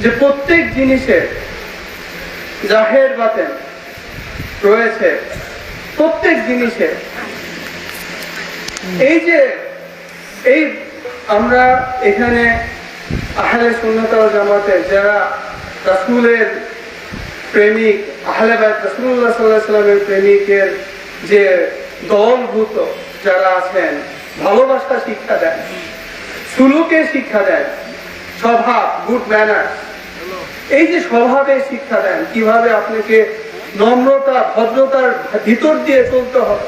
যে প্রত্যেক জিনিসের জাহের বাতেন রয়েছে, প্রত্যেক জিনিসে। এই যে, এই আমরা এখানে আহলে সুন্নত জামাতে যারা রাসূলের প্রেমিক, আহলে সাল্লাল্লাহু আলাইহি সাল্লামের প্রেমিকের যে দলভূত যারা আছেন ভালোবাসা শিক্ষা দেন সুলুকে শিক্ষা দেন স্বভাব গুড ম্যানার এই যে স্বভাবে শিক্ষা দেন, কীভাবে আপনাকে নম্রতা, ভদ্রতার ভিতর দিয়ে চলতে হবে?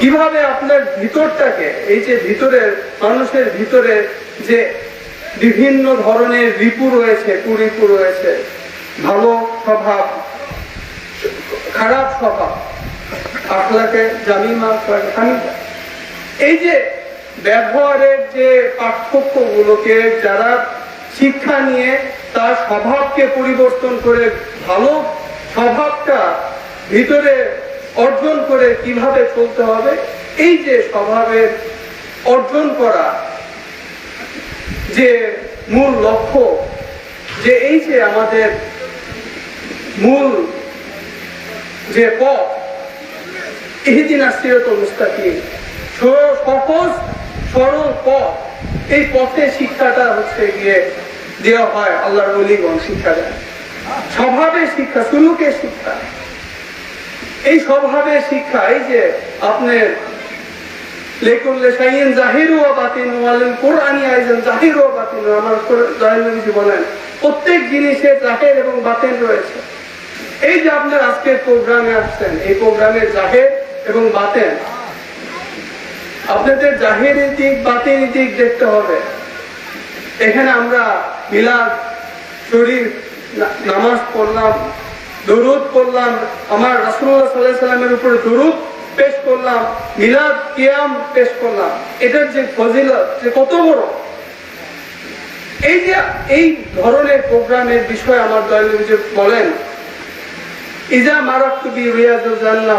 কীভাবে আপনার ভিতরটাকে, এই যে ভিতরের, মানুষের ভিতরে যে বিভিন্ন ধরনের রিপু রয়েছে, কুরিপু রয়েছে, ভালো স্বভাব, খারাপ স্বভাব আপনাকে জামিমা এই যে ব্যবহারের যে পার্থক্যগুলোকে যারা শিক্ষা নিয়ে তার স্বভাবকে পরিবর্তন করে ভালো স্বভাবটা ভিতরে অর্জন করে কীভাবে চলতে হবে, এই যে স্বভাবের অর্জন করা যে মূল লক্ষ্য, যে এই যে আমাদের মূল যে পথ, ইহদিন আসিরতুল মুস্তাকিম। সহজ সরল পথ, এই পথে শিক্ষাটা হচ্ছে গিয়ে দেওয়া হয় আল্লাহর অলিগণ শিক্ষা দেয়। শিক্ষা সুলুকের শিক্ষা। এই শিক্ষা, এই যে আপনার জাহির প্রত্যেক জাহের এবং বাতিন রয়েছে। এই যে আপনার আজকের প্রোগ্রামে আসছেন, এই প্রোগ্রামে জাহের এবং বাতেন আপনাদের দিক বাতের দিক দেখতে হবে। এখানে আমরা মিলাদ শরীর নামাজ পড়লাম, দরুদ পড়লাম, আমার রাসুল্লাহ সাল্লাহ সাল্লামের উপরে দরুদ পেশ করলাম, মিলাদ, কিয়াম পেশ করলাম। এটার যে ফজিলত, যে কত বড়। এই যে, এই ধরনের প্রোগ্রামের বিষয়ে আমার দয়ালু বলেন, ইজা মারাক্তু বি রিয়াজুল জান্নাহ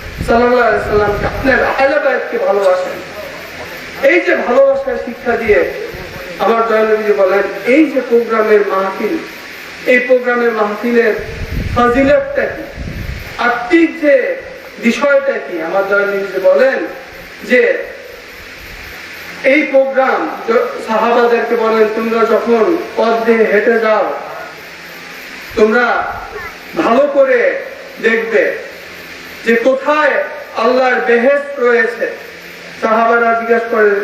এই যে ভালোবাসার শিক্ষা দিয়ে আমার বলেন, এই যে প্রোগ্রামের মাহফিল, এই প্রোগ্রামের মাহফিলের কি? যে বিষয়টা কি? আমার বলেন যে এই প্রোগ্রাম সাহাবাদেরকে বলেন, তোমরা যখন পথ দিয়ে হেঁটে যাও, তোমরা ভালো করে দেখবে যে কোথায় আল্লাহর বেহেস রয়েছে, সাহাবারা জিজ্ঞাসা করেন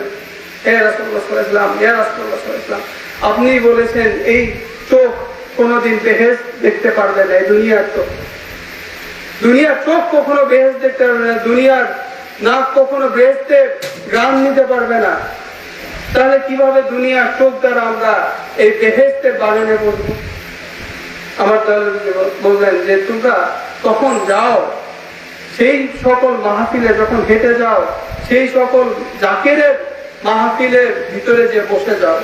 হে সাল্লাল্লাহু আলাইহি ওয়াসাল্লাম আপনি বলেছেন এই চোখ কোনোদিন বেহেস দেখতে পারবে না দুনিয়ার চোখ। দুনিয়ার চোখ কখনো বেহেস দেখতে পারবে না, দুনিয়ার নাক কখনো বেহেস্তে গ্রাম নিতে পারবে না। তাহলে কীভাবে দুনিয়ার চোখ দ্বারা আমরা এই বেহেস্তের বাগানে বলব আমার তাহলে বললেন যে, তোমরা তখন যাও সেই সকল মাহফিলে যখন হেঁটে যাও, সেই সকল জাকেরের মাহফিলের ভিতরে যে বসে যাও।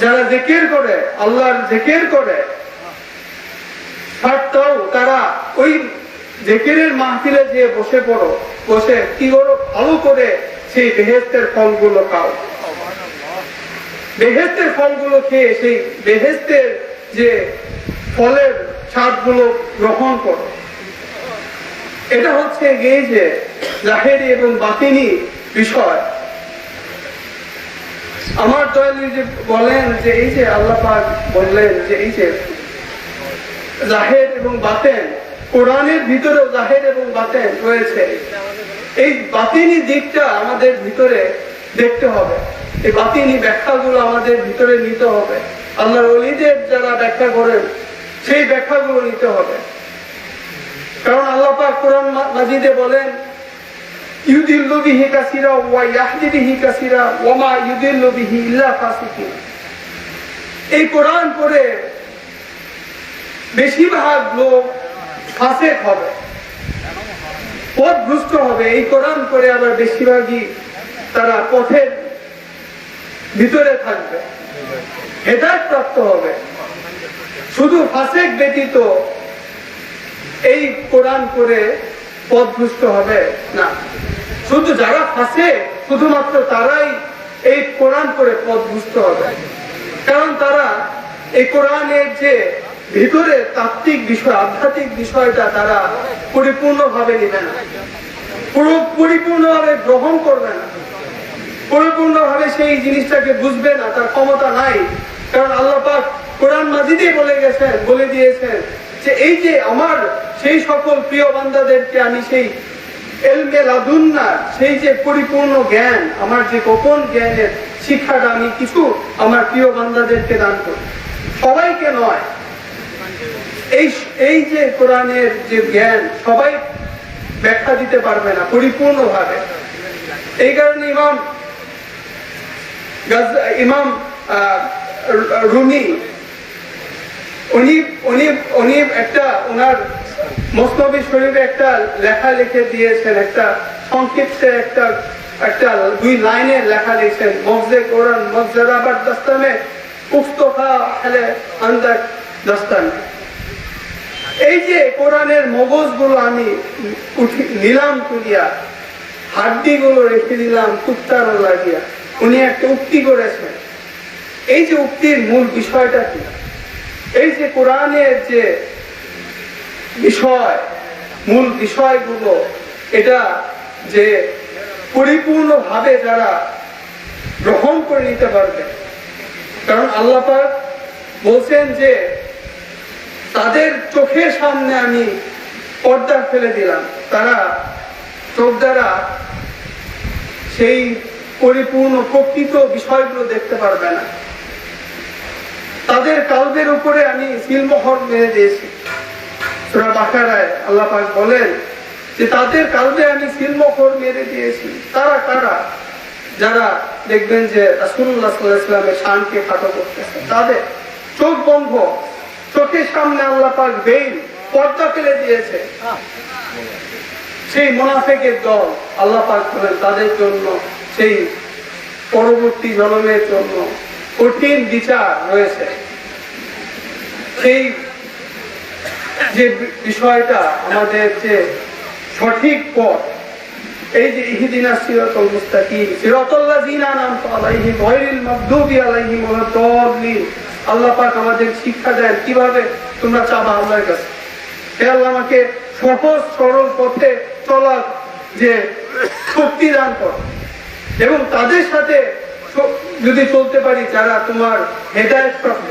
যারা জেকের করে, আল্লাহর জেকের করে, ছাড়তাও তারা ওই জেকেরের মাহফিলে যে বসে পড়ো, বসে কি করো? ভালো করে সেই বেহেস্তের ফলগুলো খাও। বেহেস্তের ফলগুলো খেয়ে সেই বেহেস্তের যে ফলের স্বাদগুলো গ্রহণ করো। এটা হচ্ছে এই যে জাহেরি এবং বাতিনি বিষয়। আমার দয়ালু যে বলেন যে এই যে আল্লাহ পাক বললেন যে এই যে জাহের এবং বাতেন, কোরআনের ভিতরেও জাহের এবং বাতেন রয়েছে। এই বাতিনি দিকটা আমাদের ভিতরে দেখতে হবে। এই বাতিনি ব্যাখ্যাগুলো আমাদের ভিতরে নিতে হবে। আল্লাহর অলিদের যারা ব্যাখ্যা করেন, সেই ব্যাখ্যাগুলো নিতে হবে। বেশিরভাগ লোক হবে পথ ভ্রষ্ট হবে। এই কোরআন করে আবার বেশিরভাগই তারা পথের ভিতরে থাকবে হেদায়ত প্রাপ্ত হবে। শুধু ফাঁসেক ব্যতীত এই কোরআন করে পথভ্রষ্ট হবে না। শুধু যারা ফাঁসে শুধুমাত্র তারাই এই কোরআন করে পথভ্রষ্ট হবে। কারণ তারা এই কোরআনের যে ভিতরে তাত্ত্বিক বিষয়, আধ্যাত্মিক বিষয়টা তারা পরিপূর্ণভাবে নেবে না। পুরো পরিপূর্ণভাবে গ্রহণ করবে না। পরিপূর্ণভাবে সেই জিনিসটাকে বুঝবে না, তার ক্ষমতা নাই। কারণ আল্লাহ পাক কোরআন মাজিদে বলে গেছেন, বলে দিয়েছেন যে এই যে আমার সেই সকল প্রিয় বান্দাদেরকে আমি সেই এলমে লাদুন্না, সেই যে পরিপূর্ণ জ্ঞান, আমার যে গোপন জ্ঞানের শিক্ষাটা আমি কিছু আমার প্রিয় বান্দাদেরকে দান করি। সবাইকে নয়, এই এই যে কোরআনের যে জ্ঞান, সবাই ব্যাখ্যা দিতে পারবে না পরিপূর্ণভাবে। এই কারণে ইমাম ইমাম রুমি উনি উনি উনি একটা ওনার মোস্তবি শরীফে একটা লেখা লিখে দিয়েছেন, একটা সংক্ষিপ্ত একটা একটা দুই লাইনে লেখা লিখছেন মফজে কোরআন মফজারাবার দস্তামে উক্তফা হেলে আন্দার দস্তামে এই যে কোরআনের মগজগুলো আমি উঠি, নিলাম তুলিয়া, হাড্ডিগুলো রেখে দিলাম, কুত্তারও লাগিয়া, উনি একটা উক্তি করেছেন। এই যে উক্তির মূল বিষয়টা কি? এই যে কোরআনের যে বিষয়, মূল বিষয়গুলো, এটা যে পরিপূর্ণভাবে যারা গ্রহণ করে নিতে পারবে, কারণ আল্লাহ বলছেন যে তাদের চোখের সামনে আমি পর্দা ফেলে দিলাম। তারা চোখ দ্বারা সেই পরিপূর্ণ প্রকৃত বিষয়গুলো দেখতে পারবে না। তাদের কালবের উপরে আমি সিলমোহর মেরে দিয়েছি। সুরা বাকারায় আল্লাহ পাক বলেন যে তাদের কালবে আমি সিলমোহর মেরে দিয়েছি। তারা কারা? যারা দেখবেন যে ইসলামের শানকে খাটো করতেছে। তাদের চোখ বন্ধ, চোখের সামনে আল্লাহ পাক বেইল, পর্দা ফেলে দিয়েছে। সেই মোনাফেকের দল আল্লাহ পাক বলেন তাদের জন্য, সেই পরবর্তী জন্মের জন্য কঠিন বিচার রয়েছে। সেই যে বিষয়টা আমাদের যে সঠিক পথ, এই যে ইহিদিনা সিরাতুল মুস্তাকিম আল্লাহ পাক আমাদের শিক্ষা দেন কীভাবে তোমরা চাবা আল্লাহর কাছে। হে আল্লাহ, আমাকে সহজ সরল পথে চলার যে শক্তি দান কর। এবং তাদের সাথে যদি চলতে পারি, যারা তোমার হেদায়ত প্রাপ্ত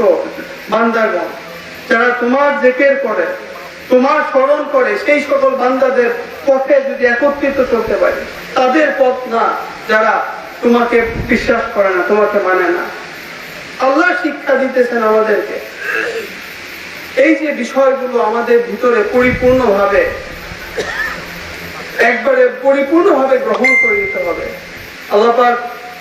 বান্দারগণ যারা তোমার জেকের করে, তোমার স্মরণ করে, সেই সকল বান্দাদের পথে যদি একত্রিত চলতে পারি, তাদের পথ না, যারা তোমাকে বিশ্বাস করে না, তোমাকে মানে না। আল্লাহ শিক্ষা দিতেছেন আমাদেরকে। এই যে বিষয়গুলো আমাদের ভিতরে পরিপূর্ণভাবে, একবারে পরিপূর্ণভাবে গ্রহণ করে নিতে হবে। আল্লাহ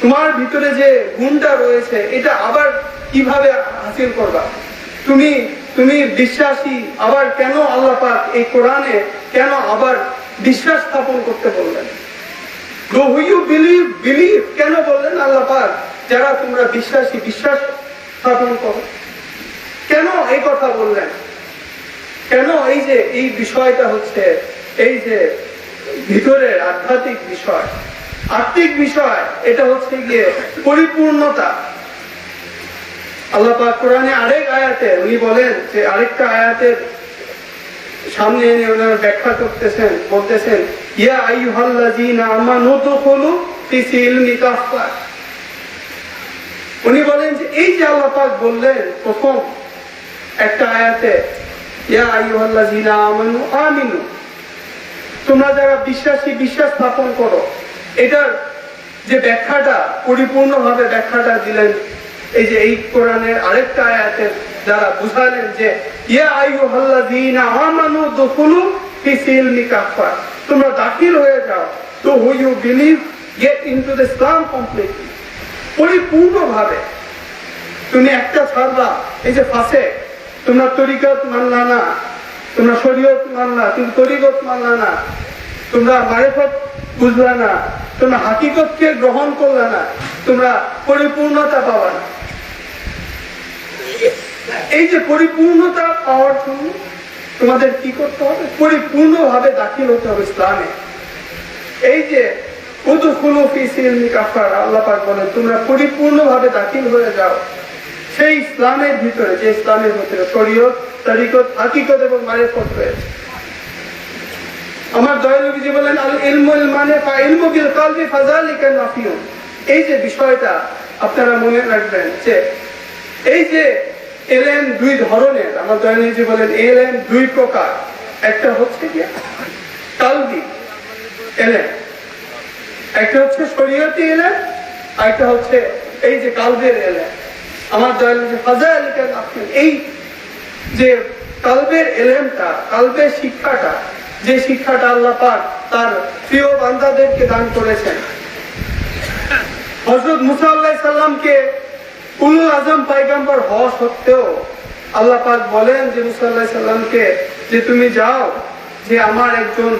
তোমার ভিতরে যে গুণটা রয়েছে, এটা আবার কীভাবে হাসিল করবা? তুমি তুমি বিশ্বাসী, আবার কেন আল্লাহ পাক এই কোরআনে কেন আবার বিশ্বাস স্থাপন করতে বললেন? কেন বললেন আল্লাহ পাক যারা তোমরা বিশ্বাসী, বিশ্বাস স্থাপন করো? কেন এই কথা বললেন? কেন এই যে, এই বিষয়টা হচ্ছে, এই যে ভিতরের আধ্যাত্মিক বিষয়? আত্মিক বিষয়, এটা হচ্ছে গিয়ে পরিপূর্ণতা। আল্লাহ কোরআনে আরেক আয়াতে উনি বলেন যে আরেকটা আয়াতের সামনে এনে ওনারা ব্যাখ্যা করতেছেন, বলতেছেন, ইয়া উনি বলেন যে এই যে আল্লাহ পাক বললেন প্রথম একটা আয়াতে, ইয়া আইয়ুহাল্লাযীনা আমানু আমিনু। তোমরা যারা বিশ্বাসী, বিশ্বাস স্থাপন করো। এটার যে ব্যাখ্যাটা পরিপূর্ণভাবে ব্যাখ্যাটা দিলেন, এই যে এই কোরআনের আরেকটা আয়াতের যারা বুঝালেন যে, ইয়া আইয়ুহাল্লাযীনা আমানু দুখুলু ফি সিলমি তোমরা দাখিল হয়ে যাও। তো who you believe get into the Islam completely. পরিপূর্ণভাবে তুমি একটা ছাড়বা, এই যে ফাঁসে। তোমরা তরিকত মানলা না, তোমরা শরীয়ত মানলা তুমি তরিকত মানলা না। তোমরা মারেফত বুঝলা না? তোমরা হাকিকতকে গ্রহণ করলা না, তোমরা পরিপূর্ণতা পাবা না। এই যে পরিপূর্ণতা পাওয়ার জন্য তোমাদের কি করতে হবে? পরিপূর্ণভাবে দাখিল হতে হবে ইসলামে। এই যে বলেন, তোমরা পরিপূর্ণভাবে দাখিল হয়ে যাও। সেই ইসলামের ভিতরে, যে ইসলামের ভিতরে শরীয়ত, তরিকত, হাকিকত এবং মারিফত রয়েছে। আমার দয়ালবীজি বলেন, আল ইলমুল মানে ফা ইলমু কলবি ফাযালিকা নাফিউন এই যে বিষয়টা আপনারা মনে রাখবেন যে এই যে এলেন দুই ধরনের, আমার দয়ালবীজি বলেন, এলেন দুই প্রকার। একটা হচ্ছে কি? কালবি এলেন। একটা হচ্ছে শরীয়তি আর একটা হচ্ছে এই যে কালবের এলেন। আমার দয়াল ফাজা আলিকার এই যে কালবের এলেমটা কালবের শিক্ষাটা যে শিক্ষাটা আল্লাহ পাক তার প্রিয় বান্দাদেরকে দান করেছেন। হজরত মুসা আল্লাহ সাল্লামকে উলুল আজম পাইগাম্বর হওয়া সত্ত্বেও আল্লাহ পাক বলেন যে মুসা আল্লাহ সাল্লামকে যে তুমি যাও, যে আমার একজন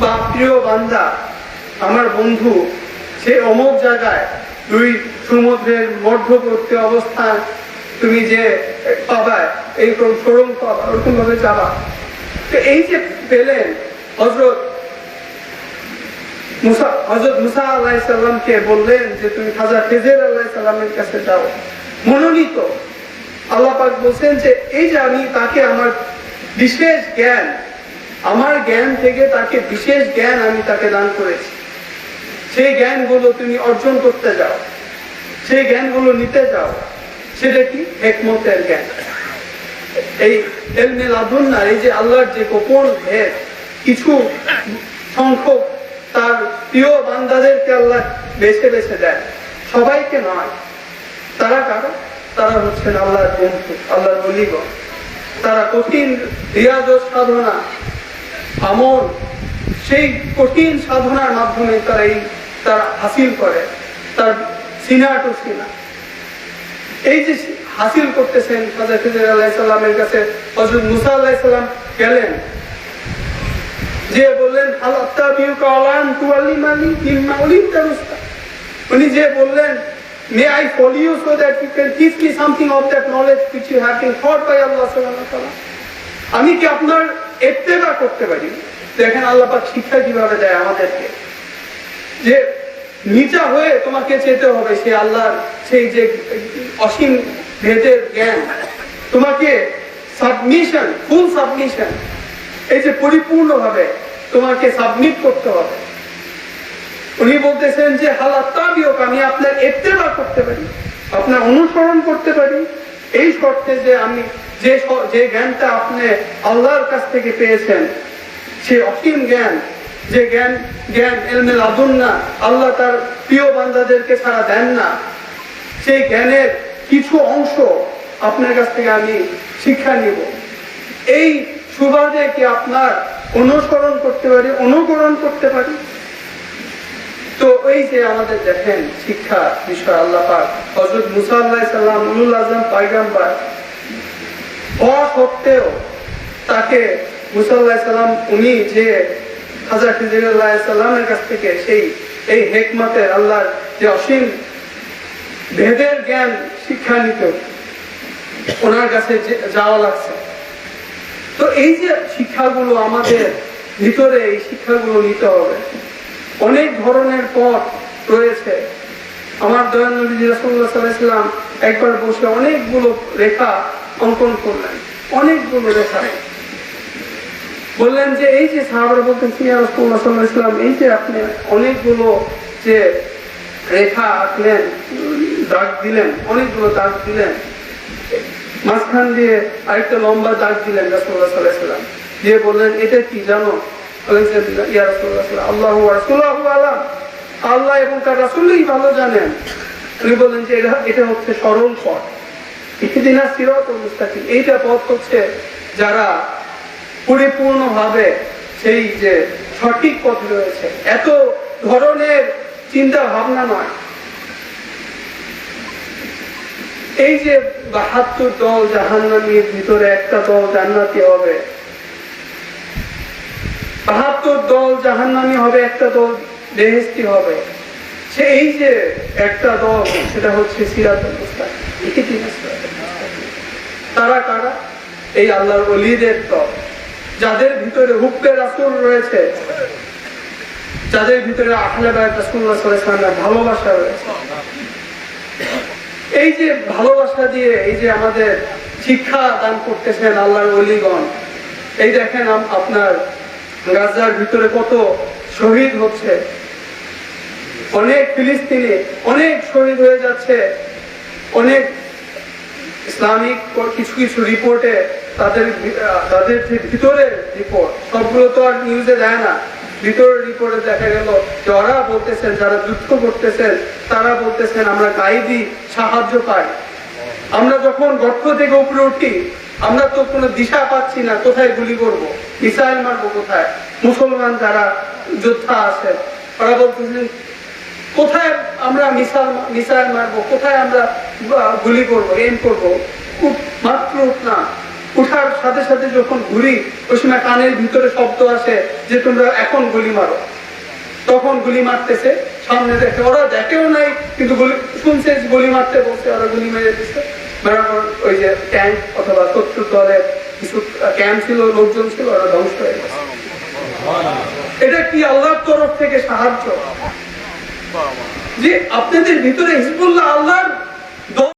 বা, প্রিয় বান্দা, আমার বন্ধু, সে অমুক জায়গায় দুই সমুদ্রের মধ্যবর্তী অবস্থান তুমি যে পাবা এইরকম সরম পাবা ওরকম ভাবে যাবা এই যে পেলেন হজরত হজরত মুসা আল্লাহ সাল্লামকে বললেন যে তুমি খাজা খেজের আল্লাহ সাল্লামের কাছে যাও। মনোনীত। আল্লাহ পাক বলছেন যে এই যে আমি তাকে আমার বিশেষ জ্ঞান, আমার জ্ঞান থেকে তাকে বিশেষ জ্ঞান আমি তাকে দান করেছি। সেই জ্ঞানগুলো তুমি অর্জন করতে যাও। সেই জ্ঞানগুলো নিতে যাও। সেটা কি? একমতের জ্ঞান। এই এলমে লাদুন্না এই যে আল্লাহর যে গোপন ভেদ, কিছু সংখ্যক তার প্রিয় বান্দাদেরকে আল্লাহ বেছে বেছে দেয় সবাইকে নয়, তারা কারও? তারা হচ্ছেন আল্লাহর বন্ধু, আল্লাহর বলিগণ। তারা কঠিন রিয়াজ সাধনা, আমল, সেই কঠিন সাধনার মাধ্যমে তারা এই, তারা হাসিল করে, তার সিনা টু সিনা। এই যে হাসিল করতেছেন খাজা খিজির আল্লাহ সাল্লামের কাছে। হজরত মুসা আল্লাহ সাল্লাম গেলেন। যে বললেন উনি যে বললেন may I follow you so that you can teach me something of that knowledge have been taught by Allah subhanahu wa ta'ala? আমি কি আপনার ইত্তেবা করতে পারি? দেখেন আল্লাহ পাক শিক্ষা কীভাবে দেয় আমাদেরকে। যে নিচা হয়ে তোমাকে যেতে হবে সেই আল্লাহর সেই যে অসীম ভেদের জ্ঞান। তোমাকে সাবমিশন ফুল সাবমিশন এই যে পরিপূর্ণভাবে তোমাকে সাবমিট করতে হবে। উনি বলতেছেন যে হালাত্তাবিওক আমি আপনার এত্তেবা করতে পারি, আপনার অনুসরণ করতে পারি। এই শর্তে যে আমি যে যে জ্ঞানটা আপনি আল্লাহর কাছ থেকে পেয়েছেন, সে অসীম জ্ঞান, যে জ্ঞান জ্ঞান এলমে লাদুন না আল্লাহ তার প্রিয় বান্দাদেরকে ছাড়া দেন না, সেই জ্ঞানের কিছু অংশ আপনার কাছ থেকে আমি শিক্ষা নিব। এই সুবাদে কি আপনার অনুসরণ করতে পারি, অনুকরণ করতে পারি? তো এই যে আমাদের দেখেন শিক্ষা বিষয়, আল্লাহ পাক হজরত মুসা আল্লাহ সাল্লাম উলুল আজম হওয়া সত্ত্বেও তাকে মুসা আল্লাহ সাল্লাম উনি যে হাজার খিজিরুল্লাহ সাল্লামের কাছ থেকে সেই, এই হেকমতের আল্লাহর যে অসীম ভেদের জ্ঞান শিক্ষা নিত ওনার কাছে যাওয়া লাগছে। তো এই যে শিক্ষাগুলো আমাদের ভিতরে এই শিক্ষাগুলো নিতে হবে। অনেক ধরনের পথ রয়েছে। আমার দয়ানবী একবার বসে অনেকগুলো রেখা অঙ্কন করলেন। অনেকগুলো রেখা। বললেন যে এই যে সাহাবারা বলতেন সিয়া ইসলাম এই যে আপনি অনেকগুলো যে রেখা আঁকলেন দাগ দিলেন, অনেকগুলো দাগ দিলেন। মাঝখান দিয়ে আরেকটা লম্বা দাগ দিলেন রাসুল্লাহ দিয়ে বললেন, এটা কি জানো? বলেন আল্লাহ এবং তার ভালো জানেন। উনি বললেন যে, এটা এটা হচ্ছে সরল পথ। এইটা পথ হচ্ছে যারা পরিপূর্ণভাবে সেই যে সঠিক পথ রয়েছে। এত ধরনের চিন্তা ভাবনা নয়। এই যে বাহাত্তর দল জাহান্নামীর ভিতরে একটা দল জান্নাতি হবে। বাহাত্তর দল জাহান্নামী হবে, একটা দল বেহেস্তি হবে। সে এই যে একটা দল, সেটা হচ্ছে মুস্তাকিম। তারা কারা? এই আল্লাহর অলিদের দল। যাদের ভিতরে হুক্কে রাসূল রয়েছে, যাদের ভিতরে ওয়াসাল্লামের ভালোবাসা রয়েছে। এই যে ভালোবাসা দিয়ে এই যে আমাদের শিক্ষা দান করতেছেন আল্লাহর অলিগণ এই দেখেন আপনার গাজার ভিতরে কত শহীদ হচ্ছে। অনেক ফিলিস্তিনি, অনেক শহীদ হয়ে যাচ্ছে। অনেক ইসলামিক কিছু কিছু রিপোর্টে তাদের তাদের যে ভিতরের রিপোর্ট, সবগুলো তো আর নিউজে দেয় না। ভিতরের রিপোর্টে দেখা গেল যে ওরা বলতেছেন, যারা যুদ্ধ করতেছেন, তারা বলতেছেন, আমরা গাইদি সাহায্য পাই। আমরা যখন গর্ত থেকে উপরে উঠি, আমরা তো কোনো দিশা পাচ্ছি না, কোথায় গুলি করব? মিসাইল মারবো কোথায়? মুসলমান যারা যোদ্ধা আছে, ওরা বলতেছেন কোথায় আমরা মিসাইল মিসাইল মারবো? কোথায় আমরা গুলি করব এম করব? উঠ- মাত্র না। উঠার সাথে সাথে যখন ঘুরি, ওই সময় কানের ভিতরে শব্দ আসে যে, তোমরা এখন গুলি মারো। তখন গুলি মারতেছে, সামনে দেখে, ওরা দেখেও নাই, কিন্তু শুনছে গুলি মারতে বলছে, ওরা গুলি মেরে দিচ্ছে ওই যে ট্যাঙ্ক অথবা শত্রু দলের কিছু ক্যাম্প ছিল, লোকজন ছিল, ওরা ধ্বংস হয়ে গেছে। এটা কি আল্লাহর তরফ থেকে সাহায্য? যে আপনাদের ভিতরে হিজবুল্লাহ আল্লাহর